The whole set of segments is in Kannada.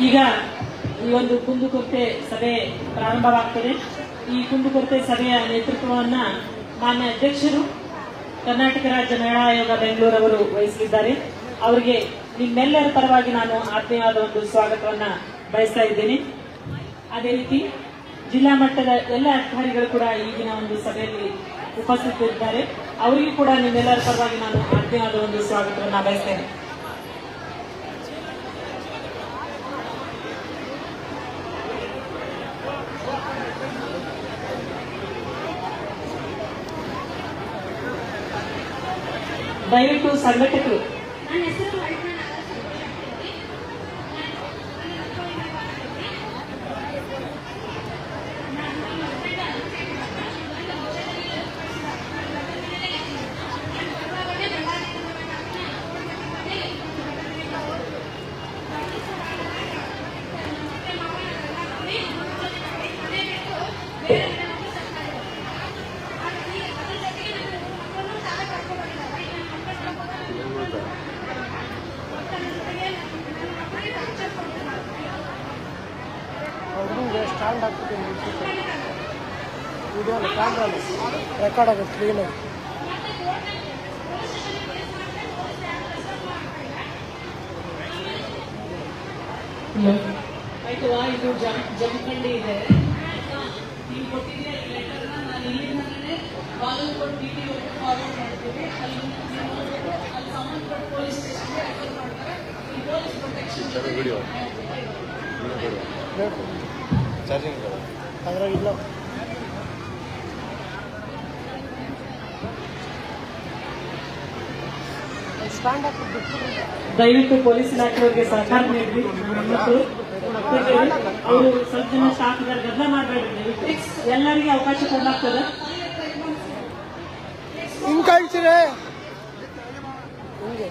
ಈಗ ಈ ಒಂದು ಕುಂದುಕೊರತೆ ಸಭೆ ಪ್ರಾರಂಭವಾಗ್ತದೆ. ಈ ಕುಂದುಕೊರತೆ ಸಭೆಯ ನೇತೃತ್ವವನ್ನ ಮಾನ್ಯ ಅಧ್ಯಕ್ಷರು ಕರ್ನಾಟಕ ರಾಜ್ಯ ಮಹಿಳಾ ಆಯೋಗ ಬೆಂಗಳೂರು ಅವರು ವಹಿಸಲಿದ್ದಾರೆ. ಅವರಿಗೆ ನಿಮ್ಮೆಲ್ಲರ ಪರವಾಗಿ ನಾನು ಆತ್ಮೀಯವಾದ ಒಂದು ಸ್ವಾಗತವನ್ನ ಬಯಸ್ತಾ ಇದ್ದೇನೆ. ಅದೇ ರೀತಿ ಜಿಲ್ಲಾ ಮಟ್ಟದ ಎಲ್ಲ ಅಧಿಕಾರಿಗಳು ಕೂಡ ಈಗಿನ ಒಂದು ಸಭೆಯಲ್ಲಿ ಉಪಸ್ಥಿತರಿದ್ದಾರೆ ಅವರಿಗೂ ಕೂಡ ನಿಮ್ಮೆಲ್ಲರ ಪರವಾಗಿ ನಾನು ಆತ್ಮೀಯವಾದ ಒಂದು ಸ್ವಾಗತವನ್ನ ಬಯಸ್ತೇನೆ. దైవికులు సంఘటకులు ಅವ್ರಿಗೆ ಸ್ಟ್ಯಾಂಡ್ ಹಾಕ್ಬಿಟ್ಟು ವಿಡಿಯೋ ಕ್ಯಾಮ್ರಾನು ರೆಕಾರ್ಡ್ ಆಗುತ್ತೆ ಕ್ಲೀನಾಗಿ ಆಯ್ತವಾ ಇದು ಜಮ್ ಜಮಖಂಡಿ ಇದೆ ನೀವು ಕೊಟ್ಟಿದ್ದೀರ ಲೆಟರ್ನ ನಾನು ಇಲ್ಲಿಂದಲೇ ಬಾಗಲಕೋಟೆ ಡಿ ಟಿ ಫಾರ್ವರ್ಡ್ ಮಾಡ್ತೀವಿ. ಅಲ್ಲಿ ನೀವು ಅಲ್ಲಿ ಸಂಬಂಧಪಟ್ಟ ಪೊಲೀಸ್ ಸ್ಟೇಷನ್ಗೆ ರೆಫರ್ ಮಾಡ್ತಾರೆ. ಈ ಪೊಲೀಸ್ ಪ್ರೊಟೆಕ್ಷನ್ ವಿಡಿಯೋ ಚಾರ್ಜಿಂಗ್ ಅದ್ರಾಗ ಇಲ್ಲ ಸ್ಟ್ಯಾಂಡ್ ಹಾಕ್ಬಿಟ್ಟು ಬಿಟ್ಬಿಡ್ರಿ. ದಯವಿಟ್ಟು ಪೊಲೀಸ್ ಇಲಾಖೆಯವರಿಗೆ ಸಹಕಾರ ನೀಡಿ ಮತ್ತು ಅವರು ಸ್ವಲ್ಪ ಜನ ಸ್ಟಾಫ್ ಇದ್ದಾರೆ ಗದ್ದಲ ಮಾಡಬೇಡ್ರಿ. ಎಲ್ಲರಿಗೆ ಅವಕಾಶ ಕೊಡಲಾಗ್ತದೆ. ಹಿಂಗೆ.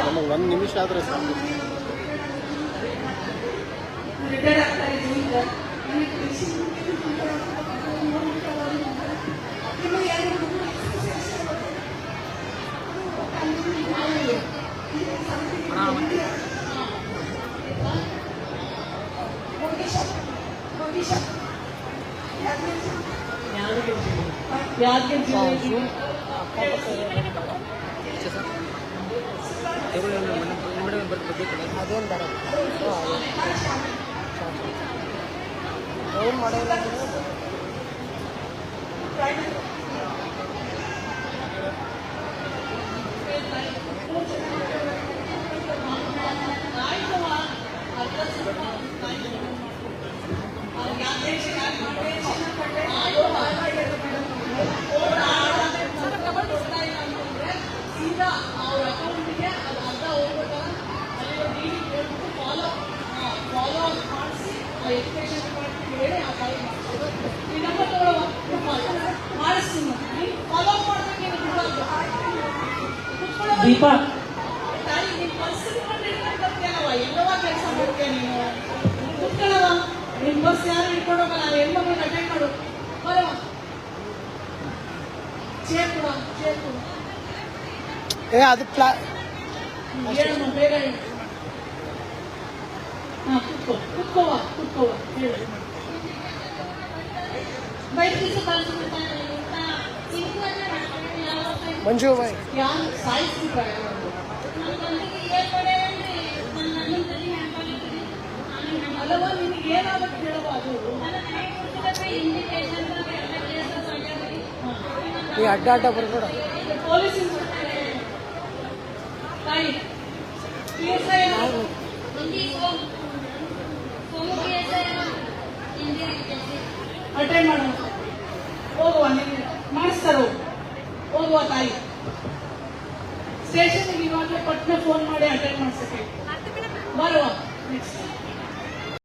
ನಮಗೆ ಒಂದು ನಿಮಿಷ ಆದರೆ ಸಾಕು. ಯಾದಗಿರಿ ಜಿಲ್ಲೆ ಅದೇನು ಬೇಡ ಏನು ಮಾಡೋಲ್ಲ ದೀಪಾ ನಿಮ್ ಬಸ್ ಯಾರು ಇಟ್ಕೊಂಡು ಹೋಗಲ್ಲ ಹೆಣ್ಮಕ್ಳು ಅಟೆಂಡ್ ಮಾಡು ಬರವ ಚೇರ್ ಕೊಡ ಚೇರ್ ಕೊಡು ಏ ಅದು ಪ್ಲಾ ಹೇಳಮ್ಮ ಬೇಗ ಹೇಳು ಹಾ ಕುತ್ಕೋ ಕುತ್ಕೋವ ಕುತ್ಕೋವ ಹೇಳು ಬೈಕ್ ದಿವಸ ಕಳ್ಸ್ಬಿಡ್ತಾನೆ ಮಂಜು ಬಾಯ್ ಯಾರು ಸಾಯಿಸ್ಬಿಟ್ರ ಅಲ್ಲವ ನಿನಗೆ ಏನಾಗುತ್ತೆ ಹೇಳುವ ಅದು ಈ ಅಡ್ಡ ಅಡ್ಡ ಬರ್ಬೇಡ ಪೊಲೀಸ್ ತಾಯಿ PSI ಯಾರು? ಅಟೆಂಡ್ ಮಾಡು ಹೋಗುವ ನಿನ್ನೆ ಹೋಗುವ ತಾಯಿ. ಸ್ಟೇಷನ್ಗೆ ಇವಾಗಲೇ ಪಟ್ನೆ ಫೋನ್ ಮಾಡಿ ಅಟೆಂಡ್ ಮಾಡ್ಸಕ್ಕೆ. ಬರುವ. ನೆಕ್ಸ್ಟ್